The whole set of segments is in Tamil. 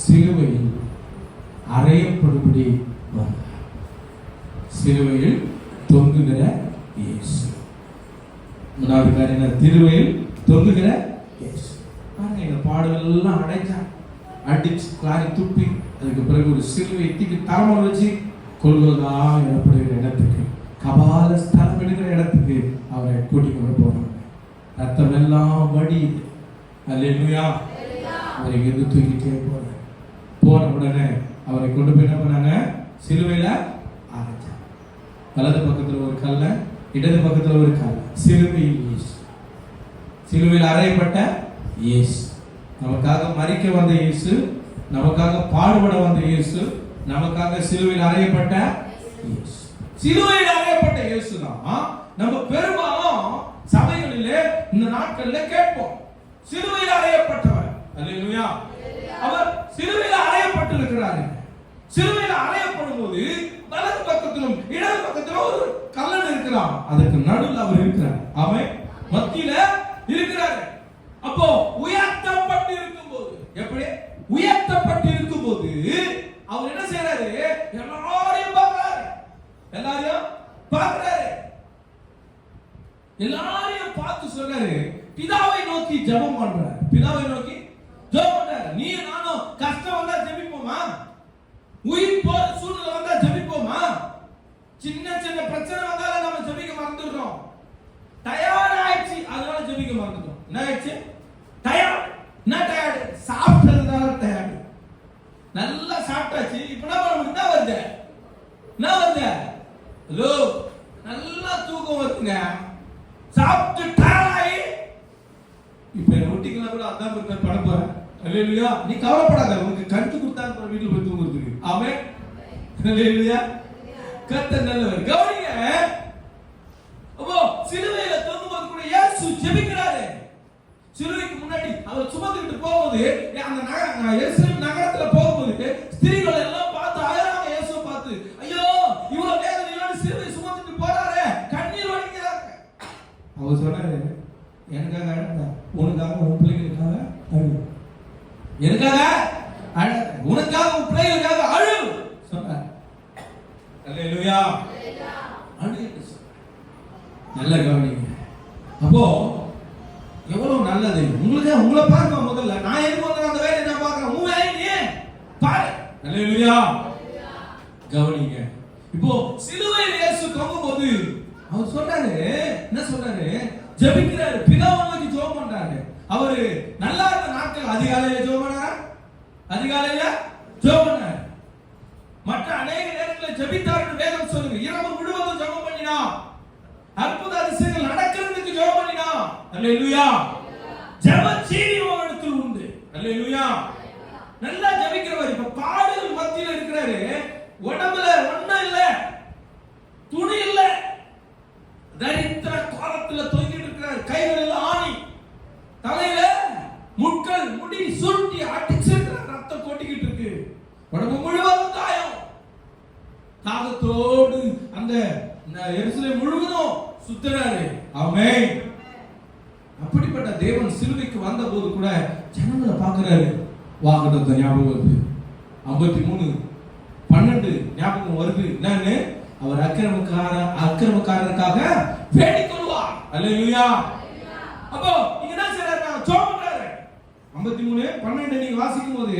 சிலுவையில் அறையப்படும்படி வந்தார். சிலுவையில் தொங்குகிற இயேசு. மூணாவது காரியம் என்ன? திருவையில் தொங்குகிற இயேசு. பாருங்க இந்த பாடலெல்லாம் அடைச்சான் அடிச்சு காரி துப்பி அதுக்கு பிறகு ஒரு சிலுவை தூக்கி தரமாக வச்சு கொள்வதா எனப்படுகிற இடத்துக்கு கபால ஸ்தலம் எடுக்கிற இடத்துக்கு அவரை கூட்டிக் கொண்டு போறாங்க ரத்தம் எல்லாம் வடி அல்லேலூயா. அவரை எது தூக்கிட்டே போறாங்க போன உடனே அவரை கொண்டு போய் என்ன பண்ணாங்க? சிலுவையில் அரைச்சாங்க வலது பக்கத்தில் ஒரு கல்ல இடது பக்கத்தில் ஒரு கல்ல சிலுவையில் இயேசு. சிலுவையில் அறையப்பட்ட இயேசு. நமக்காக மறிக்க வந்த இயேசு நமக்காக பாடுபட வந்த இயேசு நமக்காக சிலுவையில் அறையப்பட்ட இயேசு. சிலுவையில் அறையப்பட்ட இயேசு தான் நம்ம பெரும்பாலும் சபைகளிலே இந்த நாட்கள்ல கேட்போம். சிலுவையில் அறையப்பட்டவர். அல்லையா அவர் சிலுவையில் அறையப்பட்டிருக்கிறாரு சிலுவையில் அறையப்படும் போது வலது பக்கத்திலும் இடது பக்கத்திலும் ஒரு கல்லன் இருக்கிறான் அதற்கு நடுவில் அவர் இருக்கிறார். அவன் மத்தியில இருக்கிறார் அப்போ உயர்த்தப்பட்டு இருக்கும் போது எப்படி? உயர்த்தப்பட்டு இருக்கும் போது அவர் என்ன செய்யறாரு எல்லாரையும் பார்க்கிறாரு. எல்லாரையும் பார்க்கிறாரு. எல்லாரையும் பார்த்து சொல்றாரு பிதாவை நோக்கி ஜபம் பண்றாரு. பிதாவை நோக்கி ஜெபம் பண்றாரு நீ நானும் கஷ்டம் வந்தா ஜெபிப்போமா உயிர் போற சூழ்நிலை வந்தா ஜெபிப்போமா சின்ன சின்ன பிரச்சனை வந்தாலும் நம்ம ஜெபிக்க மறந்துடுறோம் டயர்ட் ஆயிடுச்சு அதனால ஜெபிக்க மறந்துட்டோம் என்ன ஆயிடுச்சு டயர்ட் என்ன டயர்டு சாப்பிட்டதுனால டயர்டு நல்லா சாப்பிட்டாச்சு இப்ப என்ன பண்ண என்ன வருது என்ன வருது ஹலோ நல்லா தூக்கம் வருதுங்க. சாப்பிட்டு டயர்டாயி இப்ப என்ன கூட அதான் ப்ரிப்பேர் பண்ண போறேன். இல்லையா நீ கவலைப்படாத உனக்கு கருத்து கொடுத்தாங்க வீட்டில் போய் தூங்குறதுக்கு அவன் இல்லையா கத்த நல்லவர். கவனிங்க. அப்போ சிலுவையில தொங்கும்போது கூட இயேசு ஜெபிக்கிறாரு. சிலுவைக்கு முன்னாடி அவர் சுமந்துக்கிட்டு போகும்போது அந்த நகர எருசலேம் நகரத்துல போகும்போது ஸ்திரீகள் எல்லாம் பார்த்து அழறாங்க இயேசுவை பார்த்து ஐயோ இவ்வளவு வேதனையோட சிலுவை சுமந்துட்டு போறாரே கண்ணீர் வடிக்கிறாங்க அவர் சொன்னாரு எனக்காக அழாத உனக்காக உன் பிள்ளைகளுக்காக அழு. எனக்காக? அழாத உனக்காக உன் பிள்ளைகளுக்காக அழு. சொன்னார். அல்லேலூயா. அழு நல்ல கவனிங்க. அப்போ எவ்வளவு நல்லது. உங்களுக்கு உங்களை பாருங்க முதல்ல? நான் எதுக்கு வந்து அந்த வேலையை நான் பார்க்கறேன். உன் வேலையை நீ பாரு. அல்லேலூயா. கவனிங்க. இப்போ சிலுவையில் இயேசு தொங்கும்போது அவர் சொல்றாரு என்ன சொல்றாரு? ஜபிக்கிறாரு. பிதாவை நோக்கி ஜெபம் பண்றாரு. அவரு நல்லா இருந்த நாட்கள் அதிகாலையில ஜெபம் பண்ணாரா? அதிகாலையில ஜெபம் பண்ணாரு. மற்ற அநேக நேரங்களில் ஜபித்தார்கள் வேதம் சொல்லுங்க இரவு முழுவதும் ஜெபம் பண்ணினா அற்புத அதிசயங்கள் நடக்கிறதுக்கு ஜெபம் பண்ணினா அல்லேலூயா. ஜப ஜீவி அவரிடத்தில் உண்டு. அல்லேலூயா. நல்லா ஜெபிக்கிறவர். இப்ப பாடல் மத்தியில் இருக்கிறாரு. உடம்புல ஒண்ணும் இல்ல. துணி இல்லை. தரித்திர காலத்துல தொங்கிட்டு இருக்கிறாரு. கைகளில் ஆணி தலையில முட்கள் முடி சுருட்டி அடிச்சு ரத்தம் கொட்டிக்கிட்டு இருக்கு. உடம்பு முழுவதும் காயம். தாகத்தோடு அந்த எரிசலை முழுவதும் சுத்துறாரு அவமே அப்படிப்பட்ட தேவன் சிலுவைக்கு வந்த போது கூட ஜனங்களை பார்க்கிறாரு. வாகனத்தை ஞாபகம் வருது. ஐம்பத்தி மூணு பன்னெண்டு ஞாபகம் வருது. என்னன்னு? அவர் அக்கிரமக்கார அக்கிரமக்காரருக்காக வேண்டிக் கொள்வார் அல்லேலூயா. அப்போ இங்க என்ன செய்யறாரு ஜோம் பண்றாரு. ஐம்பத்தி மூணு பன்னெண்டு நீங்க வாசிக்கும் போது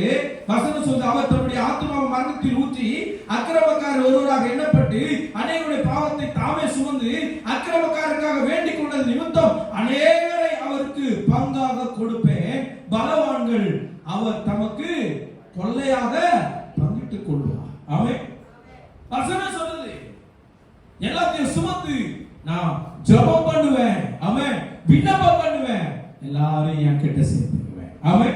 வசனம் சொல்லுது அவர் தன்னுடைய ஆத்மாவை மரணத்தில் ஊற்றி அக்கிரமக்காரர் ஒருவராக எண்ணப்பட்டு அநேகருடைய பாவத்தை தாமே சுமந்து அக்கிரமக்காரருக்காக வேண்டிக் கொண்டது நிமித்தம் அநேகரை அவருக்கு பங்காக கொடுப்பேன் பலவான்கள் அவர் தமக்கு கொள்ளையாக பங்கிட்டுக் கொள்வார் அவன் வசனம் சொல்லுது எல்லாத்தையும் சுமந்து நான் ஜெபம் பண்ணுவேன் அவன் விண்ணப்பம் பண்ணுவேன் எல்லாரையும் என் கிட்ட சேர்த்துக்குவேன் அவன்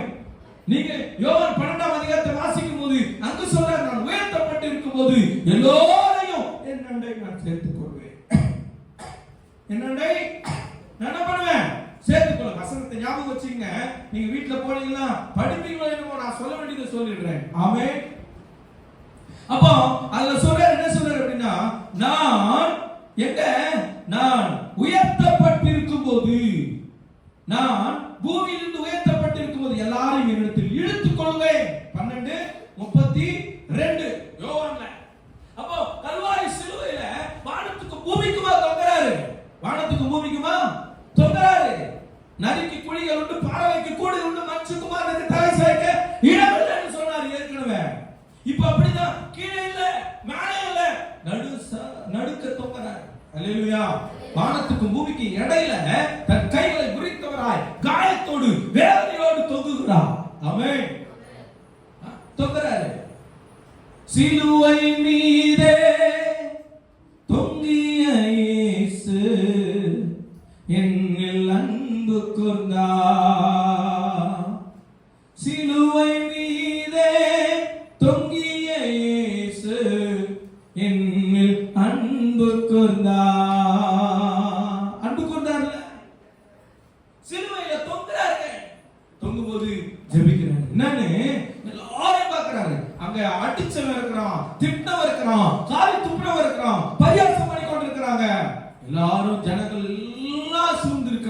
நீங்க யோவான் பன்னெண்டாம் அதிகாரத்தை வாசிக்கும் போது அங்க சொல்றாரு நான் உயர்த்தப்பட்டு இருக்கும் போது எல்லோரையும் என்னண்டை நான் சேர்த்துக் கொள்வேன் என்னண்டை நான் என்ன பண்ணுவேன் சேர்த்துக்கொள்ள வசனத்தை ஞாபகம் வச்சுங்க நீங்க வீட்டுல போனீங்கன்னா படிப்பீங்களோ என்னமோ நான் சொல்ல வேண்டியதை சொல்லிடுறேன் ஆமென் அப்போ அதுல சொல்றாரு என்ன சொல்றாரு அப்படின்னா நான் எங்க? நான் உயர்த்தப்பட்டிருக்கும் போது நான் பூமியிலிருந்து உயர்த்தப்பட்டிருக்கும் போது எல்லாரையும் என்னிடத்தில் இழுத்துக் கொள்வேன் பன்னெண்டு முப்பத்தி ரெண்டு யோவான்ல அப்போ கல்வாரி சிலுவையில வானத்துக்கு பூமிக்குமா தொங்குறாரு வானத்துக்கு பூமிக்குமா தொங்குறாரு நரிக்கு குழிகள் உண்டு பறவைக்கு கூடு உண்டு மனுஷகுமாரனுக்கு தலை சேர்க்க இடமில்லைன்னு சொன்னார் ஏற்கனவே இப்ப அப்படிதான் கீழே இல்ல மேலே இல்ல நடு ச- நடுக்க தொங்குறாரு அல்லேலூயா வானத்துக்கும் பூமிக்கு இடையில தன் கைகளை குறித்தவராய் காயத்தோடு வேதனையோடு தொங்குகிறார். அவன் தொங்குறாரு. சிலுவை நீ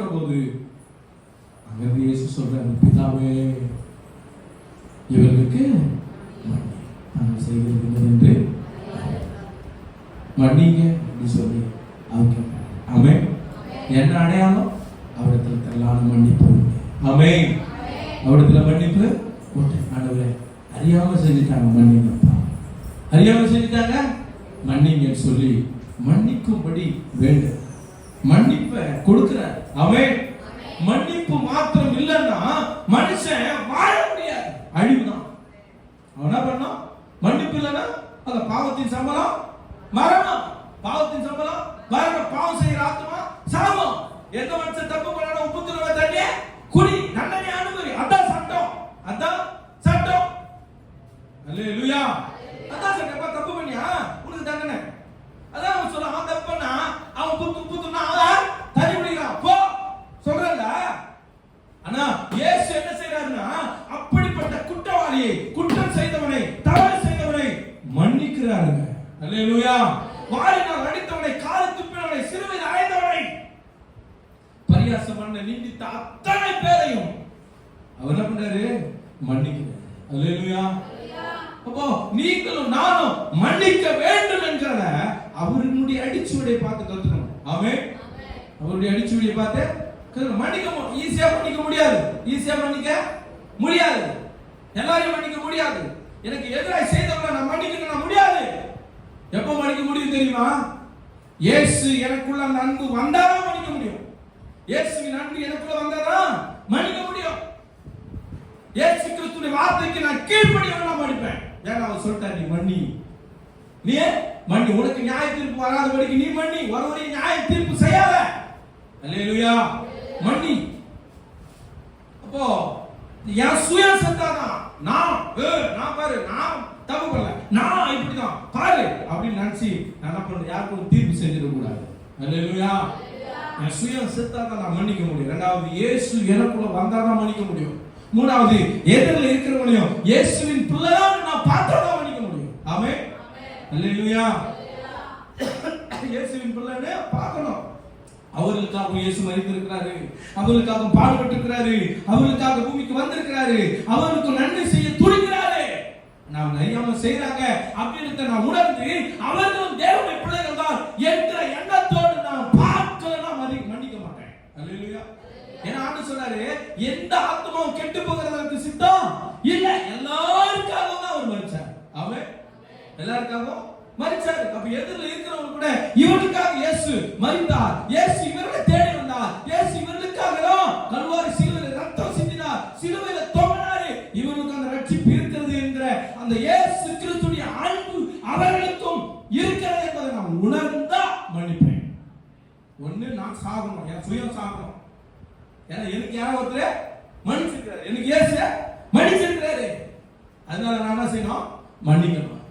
போது அங்கிருந்து இயேசு சொல்றாரு பிதாவே இவர்களுக்கு நாங்கள் செய்கிறது என்று மன்னிங்க அப்படின்னு சொல்லி அவங்க அமே என்ன அடையாளம்? அவரிடத்தில் தரலான மன்னிப்பு அமே ஆமென். அவரிடத்துல மன்னிப்பு ஆண்டவரே அறியாமல் செஞ்சுட்டாங்க மன்னிங்கப்பா அறியாமல் செஞ்சு மன்னிங்கன்னு சொல்லி மன்னிக்கும்படி வேண்டும் மன்னிப்பை கொடுக்கிறார் ஆமென் மன்னிப்பு மாத்திரம் இல்லைன்னா மனுஷன் வாழ முடியாது அழிவுதான் அவன் என்ன பண்ணான் மன்னிப்பு இல்லைன்னா அந்த பாவத்தின் சம்பளம் மரணம் பாவத்தின் சம்பளம் மரணம் பாவம் செய்யற ஆத்மா சாபம். எந்த மனுஷன் தப்பு பண்ணாலும் உப்பு தண்ணி குடி தண்டனை அனுமதி அதான் சட்டம். அதான் சட்டம். அல்லேலூயா. அதான் சட்டம். தப்பு பண்ணியா? உனக்கு தண்டனை. அதான் அவன் சொல்ல அவன் தப்பு பண்ணா அவன் புத்து புத்துனா அவன் தண்ணி குடிக்கிறான் போ. சொல்றல ஆனா இயேசு என்ன செய்யறாருன்னா அப்படிப்பட்ட குற்றவாளியை குற்றம் செய்தவனை தவறு செய்தவனை மன்னிக்கிறாருங்க. அல்லேலூயா. வாரினால் அடித்தவனை காலை துப்பினவனை சிறுவையில் அழைத்தவனை பரியாசம் பண்ண நிந்தித்த அத்தனை பேரையும் அவர் என்ன பண்றாரு மன்னிக்கிறார் அல்லேலூயா. அப்போ நீங்களும் நானும் மன்னிக்க வேண்டும் என்கிறத அவருடைய அடிச்சுவடை பார்த்து கத்துக்கணும் ஆமே அவருடைய அடிச்சுவடியை பார்த்து மன்னிக்க மு- ஈஸியா மன்னிக்க முடியாது. ஈஸியா மன்னிக்க முடியாது. எல்லாரையும் மன்னிக்க முடியாது. எனக்கு எதிராக செய்தவங்களை நான் மன்னிக்கணும் முடியாது. எப்ப மடிக்க முடியும் தெரியுமா? இயேசு எனக்குள்ள அந்த அன்பு வந்தாதான் மன்னிக்க முடியும். இயேசுவின் அன்பு எனக்குள்ள வந்தாதான் மன்னிக்க முடியும். இயேசு கிறிஸ்துடைய வார்த்தைக்கு நான் கீழ்ப்படியவனா மன்னிப்பேன் ஏன்னா அவர் சொல்லிட்டார் நீ மன்னி நீ மன்னி உனக்கு நியாய தீர்ப்பு வராதபடிக்கு நீ மன்னி ஒருவரையும் நியாய தீர்ப்பு செய்யாத. அல்லேலூயா. மன்னி அப்போ என் சுயம் செத்தாதான் நான் ஏ, நான் பாரு நான் தப்பு பண்ணல. நான் இப்படிதான் பாரு அப்படின்னு நினைச்சு நான் என்ன பண்றேன் யாருக்கும் தீர்ப்பு செஞ்சிட கூடாது அல்லேலூயா. என் சுயம் செத்தாதான் நான் மன்னிக்க முடியும். ரெண்டாவது இயேசு எனக்குள்ள வந்தாதான் மன்னிக்க முடியும். மூணாவது எதிரில் இருக்கிறவங்களையும் இயேசுவின் பிள்ளைதான் நான் பார்த்தாதான் மன்னிக்க முடியும். ஆமே அல்லேலூயா. இயேசுவின் பிள்ளைன்னு பார்க்கணும். அவர்களுக்காக இயேசு மறித்திருக்கிறாரு. அவர்களுக்காக பாடுபட்டு இருக்கிறாரு அவர்களுக்காக பூமிக்கு வந்திருக்கிறாரு. அவருக்கு நன்மை செய்ய துடிக்க நாம் அறியாம செய்யறாங்க அப்படின்னு நான் உணர்ந்து அவர்களும் தேவனுடைய பிள்ளைகள் தான் என்கிற எண்ணத்தோடு நான் பார்க்கலன்னா மன்னிக்க மாட்டேன். அல்லேலூயா. ஏன்னா ஆண்டு சொன்னாரு எந்த ஆத்மாவும் கெட்டு போகிறதற்கு சித்தம் இல்ல. எல்லாருக்காகவும் தான் அவர் மறிச்சார் அவன் எல்லாருக்காகவும் மறிச்சாரு அப்ப எதிரில் இருக்கிறவங்க கூட இவனுக்காக இயேசு மறித்தார் இயேசு இவர்களை தேடி வந்தார். இயேசு இவர்களுக்காக தான் கல்வாரி சிலுவையில் ரத்தம் சிந்தினார் சிலுவையில தொங்கினாரு இவனுக்கு அந்த ரட்சிப்பு இருக்கிறது என்கிற அந்த இயேசு கிறிஸ்துடைய அன்பு அவர்களுக்கும் இருக்கிறது என்பதை நான் உணர்ந்தா மன்னிப்பேன் ஒண்ணு நான் சாகணும். என் சுயம் சாகணும். ஏன்னா எனக்கு யாரோ ஒருத்தர் மன்னிச்சிருக்கிறாரு. எனக்கு ஏசு மன்னிச்சிருக்கிறாரு. அதனால நான் என்ன செய்யணும்? மன்னிக்கணும்.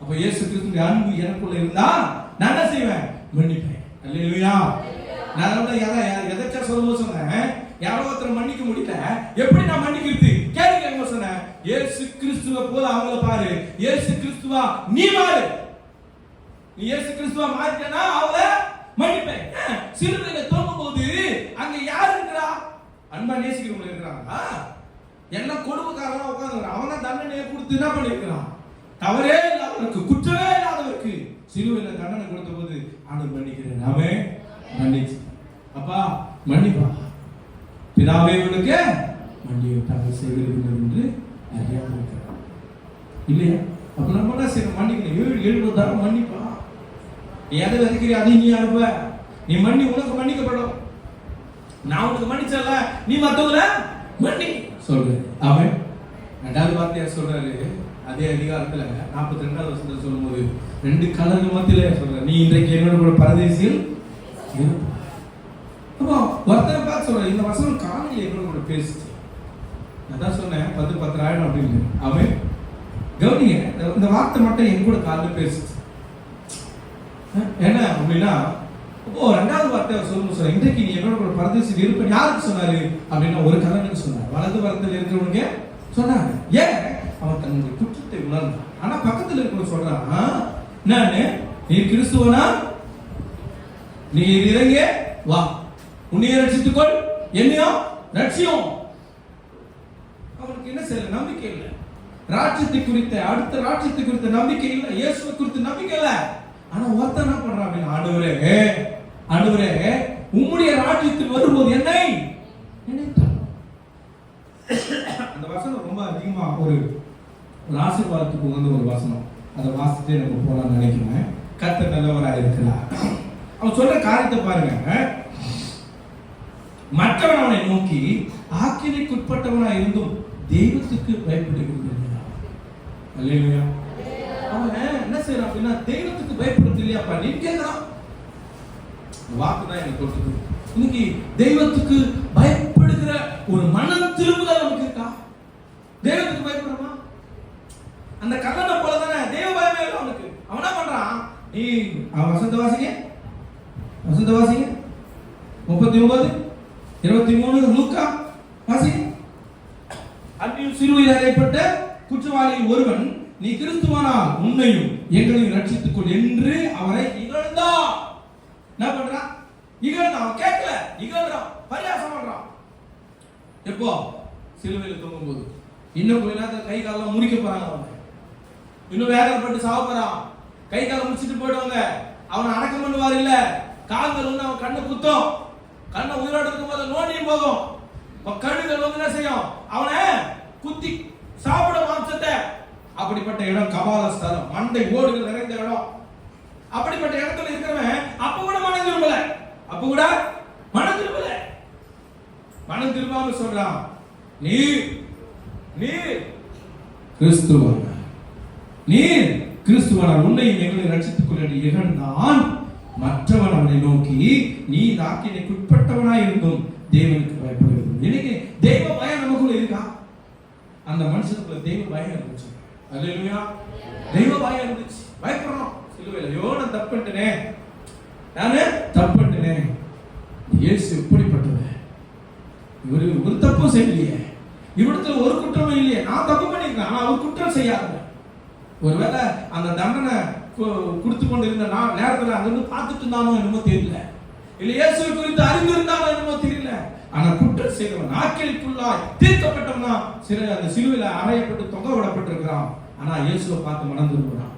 அப்ப இயேசு கிறிஸ்துடைய அன்பு எனக்குள்ள இருந்தா நான் என்ன செய்வேன்? மன்னிப்பேன். இல்லையா நான் அதனால யாரா எதாச்சா சொல்லும்போது சொன்னேன். யாரோ ஒருத்தர் மன்னிக்க முடியல. எப்படி நான் மன்னிக்கிறது? கேள்வி கேட்க சொன்னேன்? இயேசு கிறிஸ்துவ போல அவங்கள பாரு. இயேசு கிறிஸ்துவா நீ மாறு நீ இயேசு கிறிஸ்துவா மாறிட்டனா அவளை மன்னிப்பேன் ஏன்? தோக்கும் போது அங்க யார் இருக்கிறா? அன்பா நேசிக்கிறவங்க இருக்கிறாங்களா? என்ன கொடுமைக்காரனா உட்காந்து அவன தண்டனையை கொடுத்து என்ன பண்ணிருக்கிறான் தவறே இல்லாதவருக்கு குற்றமே இல்லாதவருக்கு சிலுவையில தண்டனை கொடுத்த போது ஆண்டு மன்னிக்கிறேன் அவன் மன்னிச்சு. அப்பா மன்னிப்பா. பிதாவே இவனுக்கு மன்னியை தாங்கள் செய்திருக்கிறது என்று அறியாமல் இருக்கிறான் இல்லையா? அப்ப நம்ம என்ன செய்யணும்? மன்னிக்கணும். ஏழு எழுபது தரம் மன்னிப்பா. நீ எதை விதைக்கிறியா அதையும் நீ அனுப்ப நீ மன்னி உனக்கு மன்னிக்கப்படும். நான் உனக்கு மன்னிச்சல நீ மத்தவங்கள மன்னி. சொல்லு. அவன் ரெண்டாவது வார்த்தையா சொல்றாரு? அதே அதிகாரத்துல நாற்பத்தி ரெண்டாவது வருஷத்துல சொல்லும்போது ரெண்டு கலர்கள் மத்தியில சொல்ற நீ இன்றைக்கு என்னோட கூட பரதேசியில் இரு. அப்போ ஒருத்தரை பார்த்து சொல்ற இந்த வசனம் காலையில் என்னோட கூட பேசுச்சு. அதான் சொன்னேன் பத்து பத்து ஆயிரம் அப்படின்னு. அவன் கவனிங்க இந்த- வார்த்தை மட்டும் என் கூட காலையில் பேசுச்சு. என்ன அப்படின்னா இப்போ ரெண்டாவது வார்த்தை அவர் சொல்லுங்க சார் இன்றைக்கு நீ என்னோட கூட பரதேசி இருப்ப யாருக்கு சொன்னாரு? அப்படின்னா ஒரு கலனுக்கு சொன்னார். வலது வரத்தில் இருக்கிறவங்க சொன்னாங்க ஏன்? அவன் தன்னுடைய குற்றத்தை உணர்ந்தான். ஆனா பக்கத்துல இருக்கிறவங்க சொல்றான் நான் நீ கிறிஸ்துவனா? நீ இறங்க வா. உன்னைய ரட்சித்துக்கொள். என்னையும் ரட்சியும். அவனுக்கு என்ன செய்யல? நம்பிக்கை இல்லை. ராஜ்யத்தை குறித்த அடுத்த ராஜ்யத்தை குறித்த நம்பிக்கை இல்லை. இயேசுவை குறித்த நம்பிக்கை இல்லை. ஆனா ஒருத்தன் என்ன பண்றான் அப்படின்னு ஆண்டவரே ஆண்டவரே உம்முடைய ராஜ்யத்தில் வரும்போது என்னை அந்த வசனம் ரொம்ப அதிகமா ஒரு ஒரு ஆசீர்வாதத்துக்கு உகந்த ஒரு வசனம். அதை வாசிட்டு நம்ம போலாம்னு நினைக்கிறேன். கத்த நல்லவராக இருக்கிறார். அவன் சொல்ற காரியத்தை பாருங்க. மற்றவன் அவனை நோக்கி ஆக்கினைக்குட்பட்டவனா இருந்தும் தெய்வத்துக்கு பயப்படுகிறது இல்லையா அவன் என்ன செய்யறான் அப்படின்னா தெய்வத்துக்கு பயப்படுறது இல்லையாப்பா நீ கேட்கிறான் வாக்குதான் வாக்கு தான் எனக்கு கொடுத்தது. இன்னைக்கு தெய்வத்துக்கு பயப்படுகிற ஒரு மனம் திரும்புதல் நமக்கு இருக்கா? தெய்வத்துக்கு பயப்படுறோமா? அந்த கல்லனை போல தானே தெய்வ பயமே இல்லை அவனுக்கு. அவன் என்ன பண்றான்? நீ வசந்த வாசிங்க. வசந்த வாசிங்க. முப்பத்தி ஒன்பது இருபத்தி மூணு லூக்கா வாசிங்க. அன்றியும் சிறுவையில் அறையப்பட்ட குற்றவாளி ஒருவன் நீ கிறிஸ்துவானால் உன்னையும் எங்களையும் ரட்சித்துக் கொள் என்று அவரை இகழ்ந்தான். என்ன பண்றான்? இகழ்ந்தான். அவன் கேட்கல. இகழ்றான். பரியாசம் பண்றான். எப்போ? சிலுவையில் தொங்கும் போது இன்னும் கொஞ்ச நேரத்தில் கை காலம் முடிக்க போறாங்க அவன் இன்னும் வேதனைப்பட்டு சாவ போறான். கை காலம் முடிச்சிட்டு போயிடுவாங்க. அவனை அடக்கம் பண்ணுவார் இல்ல. கால்கள் வந்து அவன் கண்ணை குத்தும். கண்ணை உயிரோடு இருக்கும் போது நோண்டியும் போகும். கண்ணுகள் வந்து என்ன செய்யும்? அவனை குத்தி சாப்பிட மாம்சத்தை அப்படிப்பட்ட இடம் கபால ஸ்தலம் மண்டை ஓடுகள் நிறைந்த இடம். அப்படிப்பட்ட இடத்துல இருக்கிறவன் அப்ப கூட மனம் திரும்பல. அப்ப கூட மனம் திரும்பல. மனம் திரும்பாம சொல்றான் நீ நீ கிறிஸ்துவன் நீர் கிறிஸ்துவனார் உன்னையும் எங்களை ரட்சித்துக் கொள்ள இகழ்ந்தான் மற்றவன் அவனை நோக்கி நீ நாக்கினைக்குட்பட்டவனாய் இருந்தும் தேவனுக்கு பயப்படுகிறது. இன்னைக்கு தெய்வ பயம் நமக்குள்ள இருக்கா? அந்த மனுஷனுக்குள்ள தெய்வ பயம் இருந்துச்சு. அல்லா தெய்வ பயம் இருந்துச்சு பயப்படுறோம் சிலுவையில் ஐயோ நான் தப்புட்டனே நானு தப்புட்டனே இயேசு எப்படிப்பட்டவன் இவர் ஒரு தப்பும் செய்யலையே. இவரிடத்துல ஒரு குற்றமும் இல்லையே. நான் தப்பு பண்ணியிருக்கேன் ஆனால் அவர் குற்றம் செய்யாது ஒருவேளை அந்த தண்டனை கொடுத்து கொண்டு இருந்த நான் நேரத்தில் அங்கிருந்து பார்த்துட்டு இருந்தானோ என்னமோ தெரியல. இல்ல இயேசுவை குறித்து அறிந்திருந்தானோ என்னமோ தெரியல. ஆனா குற்றம் செய்தவன் நாட்களுக்குள்ளாய் தீர்க்கப்பட்டவனா சில அந்த சிலுவையில அறையப்பட்டு தொங்க விடப்பட்டிருக்கிறான் ஆனா இயேசுவை பார்த்து மணந்து விடுறாங்க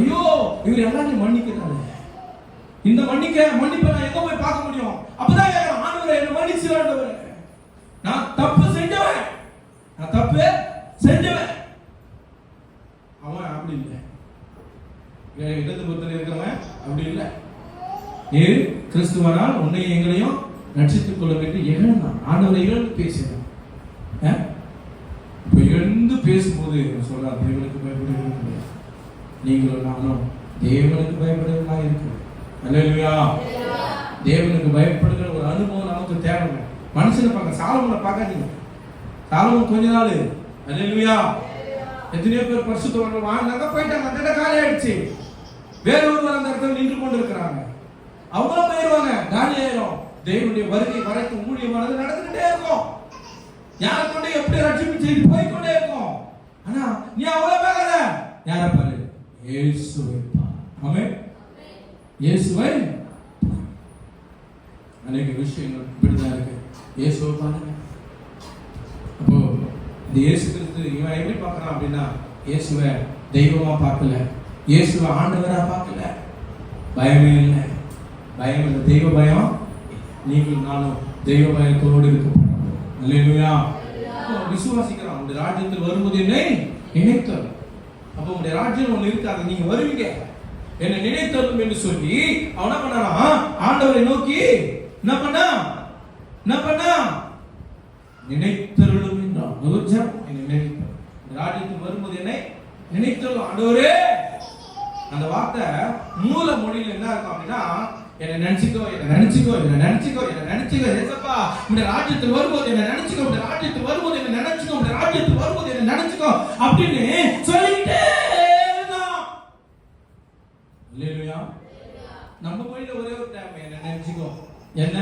ஐயோ இவர் எல்லாரையும் மன்னிக்கிறாரு. இந்த மன்னிக்க மன்னிப்பை நான் எங்க போய் பார்க்க முடியும்? அப்பதான் கேட்கிறேன், ஆண்டவரே என்ன மன்னிச்சு ஆண்டவரே. நான் தப்பு செஞ்சவன். நான் தப்பு செஞ்சவன். அவன் அப்படி இல்லை. இடது புத்தத்தில் இருக்கிறவன் அப்படி இல்லை. நீர் கிறிஸ்துவனால் உன்னை எங்களையும் ரட்சித்துக் கொள்ள வேண்டும் இகழ்ந்தான் ஆண்டவரை இகழ்ந்து பேசினான். ஆ? இகழ்ந்து பேசும்போது சொல்றார் தேவனுக்கு பயப்படுகிறது நீங்களும் நானும் தேவனுக்கு பயப்படுகிறதா இருக்கு அல்லேலூயா. தேவனுக்கு பயப்படுகிற ஒரு அனுபவம் நமக்கு தேவை மனுஷனை பார்க்க சாலமனை பார்க்காதீங்க. சாலமன் கொஞ்ச நாள். அல்லேலூயா. எத்தனையோ பேர் பரிசுத்தவர்கள் வாழ்ந்தாங்க போயிட்டாங்க அந்த இடம் காலி ஆயிடுச்சு. வேற ஒருவர் அந்த இடத்துல நின்று கொண்டு இருக்கிறாங்க அவங்களும் போயிடுவாங்க காலி ஆயிரும் தேவனுடைய வருகை வரைக்கும் ஊழியமானது நடந்துகிட்டே இருக்கும். யாரை கொண்டு எப்படி ரட்சிப்பு செய்து போய்கொண்டே இருக்கும். ஆனா நீ அவ்வளவு பார்க்காத யார பாரு? இயேசுவை ஆமே இயேசுவை அநேக விஷயங்கள் இப்படிதான் இருக்கு. இயேசுவை பாருங்க. அப்போ இந்த இயேசு கிறிஸ்து இவன் எப்படி பார்க்கறான் அப்படின்னா இயேசுவை தெய்வமா பார்க்கல. இயேசுவை ஆண்டவரா பார்க்கல. பயமே இல்லை. பயம் இல்லை. தெய்வ பயம் நீங்கள் நானும் தெய்வ பயத்தோடு இருக்கும் இல்லையா விசுவாசிக்கிறான் உங்களுடைய ராஜ்யத்தில் வரும்போது என்னை நினைத்தல் அப்போ உங்களுடைய ராஜ்யம் ஒன்று இருக்காது. நீங்க வருவீங்க. என்னை நினைத்தரும் என்று சொல்லி அவன் என்ன பண்ணாராம் ஆண்டவரை நோக்கி என்ன பண்ணா? என்ன பண்ணா? நினைத்தருளும் என்றான். நுகர்ஜம் என்னை ராஜ்யத்துக்கு வரும்போது என்னை நினைத்தருளும் ஆண்டவரே! அந்த வார்த்தை மூல மொழியில் என்ன இருக்கும் அப்படின்னா என்ன நினைச்சுக்கோ என்ன நினைச்சுக்கோ என்ன நினைச்சுக்கோ என்ன நினைச்சுக்கோ ஏசப்பா இந்த ராஜ்யத்தில் வரும்போது என்ன நினைச்சுக்கோ இந்த ராஜ்யத்தில் வரும்போது என்ன நினைச்சுக்கோ இந்த ராஜ்யத்தில் வரும்போது என்ன நினைச்சுக்கோ அப்படின்னு சொல்லிக்கிட்டே இல்லையா நம்ம மொழியில ஒரே ஒரு டைம் என்ன நினைச்சுக்கோ. என்ன?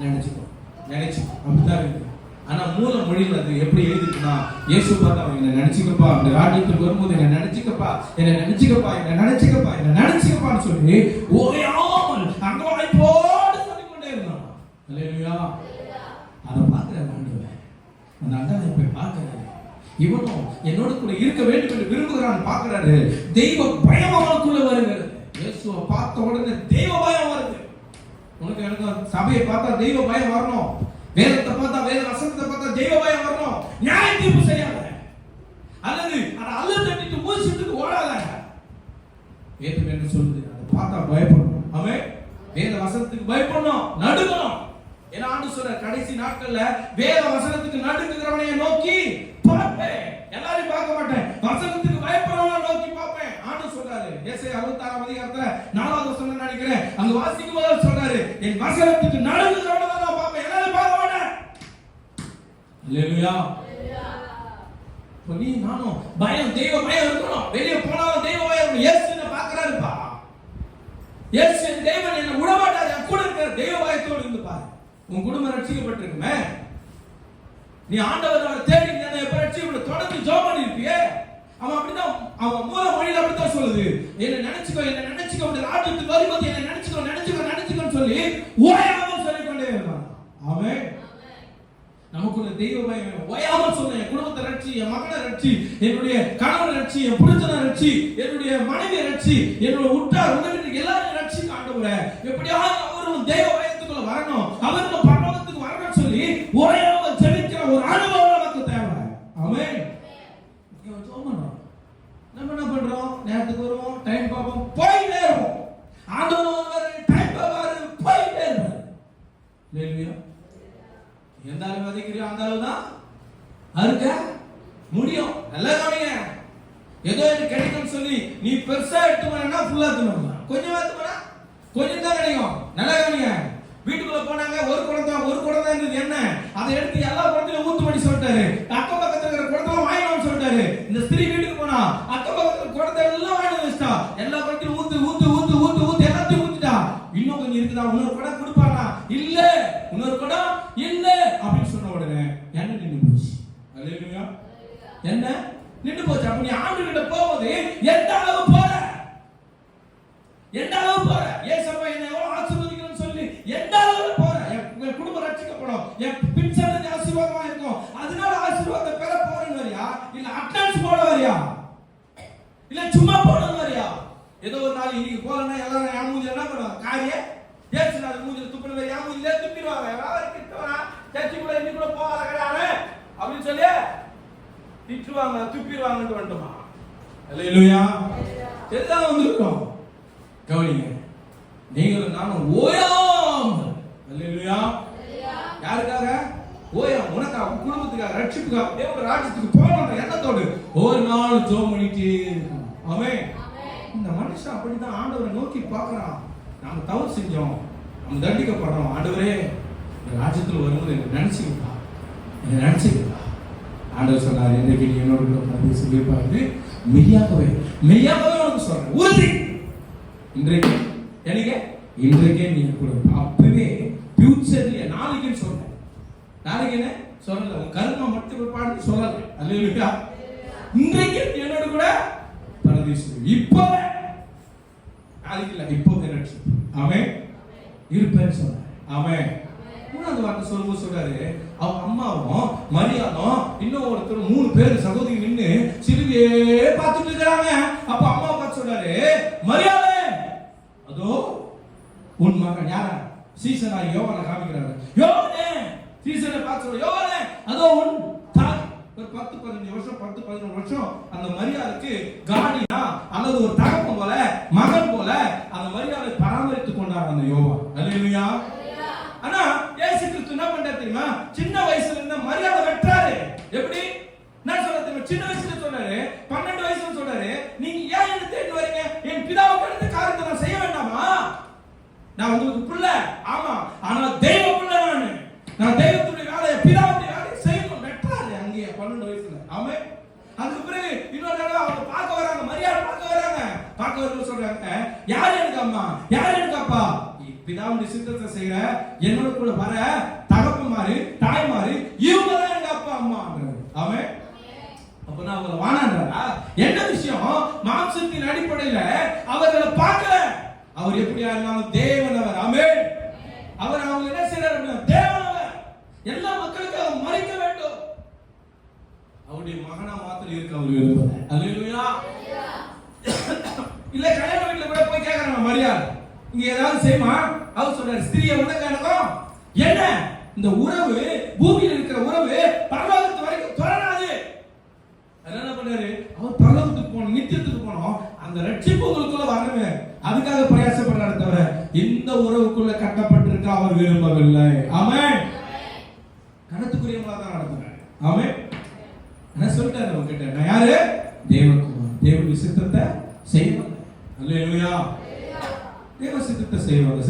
நினைச்சுக்கோ. நினைச்சுக்கோ. அப்படிதான் இருக்கு. ஆனா மூல மொழியில் அது எப்படி எழுதிட்டுனா இயேசு பார்த்தா அவன் என்ன நினைச்சுக்கப்பா அந்த ராஜ்யத்துக்கு வரும்போது என்ன நினைச்சுக்கப்பா என்ன நினைச்சுக்கப்பா என்ன நினைச்சுக்கப்பா என்ன நினைச்சுக்கப்பான்னு சொல்லி ஓயாமல் அங்கவாய் போடு சொல்லிக்கொண்டே இருந்தான் இல்லையா அதை பார்க்குறேன் ஆண்டவர். அந்த அண்ணனை போய் பார்க்கிறாரு. இவனும் என்னோட கூட இருக்க வேண்டும் என்று விரும்புகிறான் பார்க்கிறாரு. தெய்வ பயம் அவனுக்குள்ள வருகிறது இயேசுவை பார்த்த உடனே தெய்வ பயம் வருது. உனக்கு எனக்கு சபையை பார்த்தா தெய்வ பயம் வரணும். வேதத்தை பார்த்தா வேத வசனத்தை பார்த்தா தெய்வ பயம் வரணும். நியாய தீர்ப்பு செய்யாத. அல்லது அதை அல்ல தட்டிட்டு மூசிட்டு ஓடாத. வேதம் என்ன சொல்லுது? அதை பார்த்தா பயப்படணும். அவன் வேத வசனத்துக்கு பயப்படணும். நடுக்கணும் ஏன்னா ஆண்டு சொல்ற கடைசி நாட்கள்ல வேத வசனத்துக்கு நடுங்குகிறவனைய நோக்கி பார்ப்பேன். எல்லாரையும் பார்க்க மாட்டேன். வசனத்துக்கு பயப்படுறவனை நோக்கி பார்ப்பேன். ஆண்டு சொல்றாரு. ஏசை அறுபத்தாறாம் அதிகாரத்துல நாலாவது வசனம் நினைக்கிறேன். அங்க வாசிக்கும் போது சொல்றாரு என் வசனத்துக்கு நடுங்குகிறவனை தான் நான் பார்ப்பேன். எல்லாரையும் பார்க்க மாட்டேன். இப்போ நீ நானும் பயம் தெய்வ பயம் இருக்கணும். வெளியே போனாலும் தெய்வ பயம் இயேசு என்ன பார்க்கறாருப்பா. இயேசு தேவன் என்ன விடமாட்டார். என் கூட இருக்கிற தெய்வ பயத்தோடு இருந்து பாரு. உன் குடும்பம் ரட்சிக்கப்பட்டிருக்குமே? நீ ஆண்டவரை தேடி நீ எப்ப ரட்சிக்கப்பட தொடர்ந்து ஜோம் பண்ணிருப்பியே அவன் அப்படிதான் அவன் மூல மொழியில அப்படித்தான் சொல்லுது. என்ன நினைச்சுக்கோ என்ன நினைச்சுக்கோ உடைய ராஜ்யத்துக்கு வரும்போது என்ன நினைச்சுக்கோ நினைச்சுக்கோ நினைச்சுக்கோன்னு சொல்லி ஓயாமல் சொல்லிக்கொண்டே இருந்தான். அவன் நமக்கு தெய்வ பயம் வேணும். ஓயாமல் சொன்ன என் குடும்பத்தை ரட்சி என் மகனை ரட்சி என்னுடைய கணவனை ரட்சி என் புருஷனை ரட்சி என்னுடைய மனைவியை ரட்சி என்னுடைய உற்றார் உதவிட்டு எல்லாரையும் ரட்சி காண்டவரை எப்படியாவது அவரும் தெய்வ பயத்துக்குள்ள வரணும். ஓயாமல் ஜெபிக்கிற ஒரு அனுபவம் நமக்கு தேவை. பண்றோம். நம்ம என்ன பண்றோம்? நேரத்துக்கு வருவோம் டைம் பார்ப்போம். போயிட்டே இருப்போம் ஆண்டவர் வருவாரு டைம் பார்ப்பாரு போயிட்டே இருப்பாரு இல்லையா எந்த அளவு விதைக்கிறியோ அந்த அளவு தான் அறுக்க முடியும் நல்லா கவனிங்க ஏதோ எனக்கு கிடைக்கும்னு சொல்லி நீ பெருசா எடுத்து போனா ஃபுல்லா எடுத்து கொஞ்சம் எடுத்து போனா கொஞ்சம் தான் கிடைக்கும் நல்லா கவனிங்க வீட்டுக்குள்ள போனாங்க ஒரு குடம் தான் ஒரு குடம் தான் இருந்தது என்ன அதை எடுத்து எல்லா குடத்திலும் ஊத்து பண்ணி சொல்லிட்டாரு அக்கம் பக்கத்துல இருக்கிற குடத்தெல்லாம் வாங்கினோம்னு சொல்லிட்டாரு இந்த ஸ்திரீ வீட்டுக்கு போனா அக்கம் பக்கத்துல குடத்தை எல்லாம் வாங்கி வச்சிட்டா எல்லா குடத்தையும் ஊத்து ஊத்து ஊத்து ஊத்து ஊத்து எல்லாத்தையும் ஊத்திட்டா இன்னும் கொஞ்சம் இருக்குதா இன்னொரு குடம் கொடுப்பானா இல்ல இன்னொரு குடம் இல்ல அப்படின்னு சொன்ன உடனே என்ன நின்று போச்சு அல்லேலூயா என்ன? நின்று போச்சு. அப்ப நீ ஆண்டு கிட்ட போகும்போது எந்த அளவு போற? எந்த அளவு போற? ஏசப்பா என்ன எவ்வளவு ஆசீர்வதிக்கணும்னு சொல்லி எந்த அளவு போற? என் குடும்பம் ரட்சிக்கப்படும். என் பின் ஆசீர்வாதமா இருக்கும். அதனால ஆசீர்வாதத்தை பெற போறேன்னு வரியா? இல்ல அட்டன்ஸ் போட வரியா? இல்ல சும்மா போடணும் வரியா? ஏதோ ஒரு நாள் இன்னைக்கு போறேன்னா எல்லாரும் என் மூஞ்சில என்ன பண்ணுவாங்க? காரிய? ஏசு நாள் மூஞ்சில துப்பின வேற என் மூஞ்சில துப்பிடுவாங்க. யாராவது கிட்டவனா சர்ச்சு கூட இன்னைக்கு கூட போகாத கிடையாது. அப்படின்னு சொல்லி திட்டுவாங்க துப்பிடுவாங்கன்னு வந்துட்டுமா அல்லேலூயா. எல்லாம் வந்திருக்கோம். கவனிங்க நீங்களும் நானும் ஓயாமல் அல்லேலூயா. யாருக்காக? ஓயாம. உனக்காக உன் குடும்பத்துக்காக ரட்சிப்புக்காக தேவ ராஜ்யத்துக்கு போகணும் எண்ணத்தோடு ஒரு நாள் ஜோம் பண்ணிட்டே இருக்கணும் ஆமென். இந்த மனுஷன் அப்படிதான் ஆண்டவரை நோக்கி பார்க்கறான். நாம தவறு செஞ்சோம். நம்ம தண்டிக்கப்படுறோம். ஆண்டவரே ராஜ்யத்துல வரும்போது என்ன நினைச்சுக்கிட்டா என்ன நினைச்சுக்கிட்டா ஆண்டவர் சொன்னார் இன்றைக்கு நீ என்னோட கூட பரதேசி சொல்லியிருப்பாரு மெய்யாகவே மெய்யாகவே உனக்கு சொல்றேன். உறுதி. இன்றைக்கு எனக்கு இன்றைக்கே நீ கொடுங்க கூட அப்பவே ஃபியூச்சர்ல நாளைக்குன்னு சொல்றேன். நாளைக்கு என்ன? சொல்லல. உன் கருமா மட்டும் பாடு சொல்லல. அல்லேலூயா. இன்றைக்கு என்னோட கூட பரதேசம் இப்போ நாளைக்கு இல்லை இப்போ அவன் இருப்பேன்னு சொன்னார் அவன் மூணாவது வார்த்தை சொல்லும்போது சொல்றாரு அவங்க அம்மாவும் மரியாதும் இன்னும் ஒருத்தர் மூணு பேர் சகோதரி நின்னு சிலுவையே பார்த்துட்டு இருக்காங்க அப்ப அம்மா பார்த்து சொல்றாரு மரியாதை! அதோ உன் மகன் யாரா? சீசனா யோவான காமிக்கிறாரு. யோவானே! சீசனை பார்த்து சொல்ற யோவானே! அதோ உன் தாய் ஒரு பத்து பதினஞ்சு வருஷம் பத்து பதினொன்று வருஷம் அந்த மரியாதைக்கு காணியா அல்லது ஒரு தகப்பன் போல மகன் போல அந்த மரியாதை பராமரித்துக் கொண்டார் அந்த யோவா அல்லேலூயா ஆனா ஏசு கிறிஸ்து என்ன பண்றாரு தெரியுமா? சின்ன வயசுல இருந்த மரியாதை வெட்டுறாரு. எப்படி? நான் சொல்ல தெரியுமா? சின்ன வயசுல சொல்றாரு பன்னெண்டு வயசுல சொல்றாரு நீங்க ஏன் என்ன தேடி வரீங்க? என் பிதாவுக்கு அடுத்த காரியத்தை நான் செய்ய வேண்டாமா? நான் உங்களுக்கு பிள்ளை. ஆமா. ஆனா தெய்வ பிள்ளை நானு. நான் தெய்வத்துடைய வேலையை பிதாவுடைய வேலையை செய்யணும். வெட்டுறாரு அங்கேயே பன்னெண்டு வயசுல. ஆமே அதுக்கு பிறகு இன்னொரு தடவை அவங்க பார்க்க வராங்க மரியாதை பார்க்க வராங்க. பார்க்க வரவங்க சொல்றாங்க யார் எனக்கு அம்மா? யார் எனக்கு அப்பா? பிதாவுடைய சித்தத்தை செய்யற என்னோட கூட வர தகப்பமாரு தாய்மாரு இவங்க தான் எங்க அப்பா அம்மா ஆமே அப்ப நான் அவங்கள வானான்றாரா என்ன விஷயம் மாம்சத்தின் அடிப்படையில அவர்களை பார்க்கல அவர் எப்படியா இருந்தாலும் தேவனவர். அவர் அவர் அவங்க என்ன செய்யறாரு அப்படின்னா தேவன் எல்லா மக்களுக்கும் அவர் மறைக்க வேண்டும். அவருடைய மகனா மாத்திரம் இருக்க அவர் விரும்புறார் அல்லேலூயா. இல்ல கல்யாண வீட்டுல கூட போய் கேக்குறாங்க மரியாதை இங்க ஏதாவது செய்யுமா? அவர் சொல்றாரு ஸ்திரியை உனக்கு எனக்கும் என்ன? இந்த உறவு பூமியில் இருக்கிற உறவு பரலோகத்து வரைக்கும் தொடராது. என்ன பண்ணாரு? அவர் பரலோகத்துக்கு போனோம் நித்தியத்துக்கு போனோம் அந்த ரட்சிப்பு உங்களுக்குள்ள வரவே அதுக்காக பிரயாசப்படுறாரு தவிர இந்த உறவுக்குள்ள கட்டப்பட்டிருக்க அவர் விரும்பவில்லை. அவன் கணத்துக்குரியவங்களா தான் நடத்துறாரு அவன் என்ன சொல்லிட்டாரு அவங்க கிட்ட நான் யாரு? தேவகுமார். தேவ சித்தத்தை செய்வாங்க அல்லேலூயா. தேவ சித்தத்தை செய்வாங்க